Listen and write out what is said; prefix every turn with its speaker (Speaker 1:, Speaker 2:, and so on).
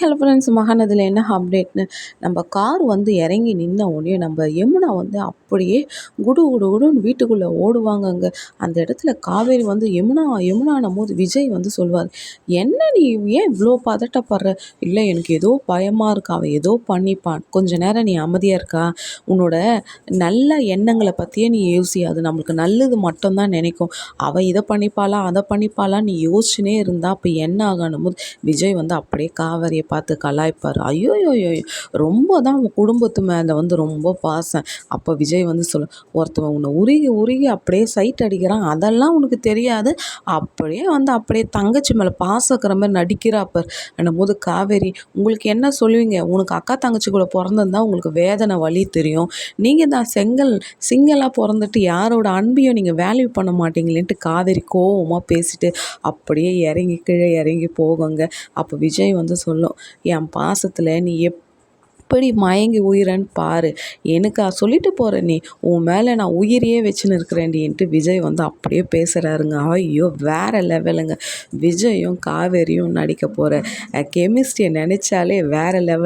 Speaker 1: Hello friends மகாநதியில் என்ன அப்டேட்னு நம்ம car வந்து இறங்கி நின்ன உடனே நம்ம யமுனா வந்து அப்படியே குடு குடு குடுன்னு வீட்டுக்குள்ளே ஓடுவாங்கங்க. அந்த இடத்துல காவேரி வந்து யமுனா யமுனானும் போது விஜய் வந்து சொல்வார் என்ன நீ ஏன் இவ்வளோ பதட்டப்படுற? இல்லை எனக்கு ஏதோ பயமாக இருக்கா? அவள் ஏதோ பண்ணிப்பான் கொஞ்ச நேரம் நீ அமைதியாக இருக்கா? உன்னோட நல்ல எண்ணங்களை பற்றியே நீ யோசி அது நம்மளுக்கு நல்லது மட்டும்தான் நினைக்கும். அவள் இதை பண்ணிப்பாளா அதை பண்ணிப்பாளா? நீ யோசிச்சுனே இருந்தால் அப்போ என்ன ஆகணும்? போது விஜய் வந்து அப்படியே காவேரி காவேரியை பார்த்து கலாய்ப்பார். ஐயோயோயோ ரொம்ப தான் உன் குடும்பத்து மேலே வந்து ரொம்ப பாசம். அப்போ விஜய் வந்து சொல்ல ஒருத்தவன் உன்னை உருகி உருகி அப்படியே சைட் அடிக்கிறான். அதெல்லாம் உனக்கு தெரியாது. அப்படியே வந்து அப்படியே தங்கச்சி மேலே பாசக்கிற மாதிரி நடிக்கிறாப்பர் என்னும் போது காவேரி உங்களுக்கு என்ன சொல்லுவீங்க? உனக்கு அக்கா தங்கச்சி கூட பிறந்திருந்தா உங்களுக்கு வேதனை வழி தெரியும். நீங்கள் தான் செங்கல் சிங்கலாக பிறந்துட்டு யாரோட அன்பையும் நீங்கள் வேல்யூ பண்ண மாட்டீங்களேன்ட்டு காவேரி கோவமாக பேசிட்டு அப்படியே இறங்கி கீழே இறங்கி போகுங்க. அப்போ விஜய் வந்து சொல்லும் என் பாசத்தில் நீ எப்படி மயங்கி உயிரன்னு பாரு. எனக்கா சொல்லிட்டு போகிற நீ. உன் மேலே நான் உயிரையே வச்சுன்னு இருக்கிறேன்டின்ட்டு விஜய் வந்து அப்படியே பேசுகிறாருங்க ஐயோ வேறு லெவலுங்க. விஜயும் காவேரியும் நடிக்க போகிற கெமிஸ்ட்ரியை நினச்சாலே வேறு லெவல்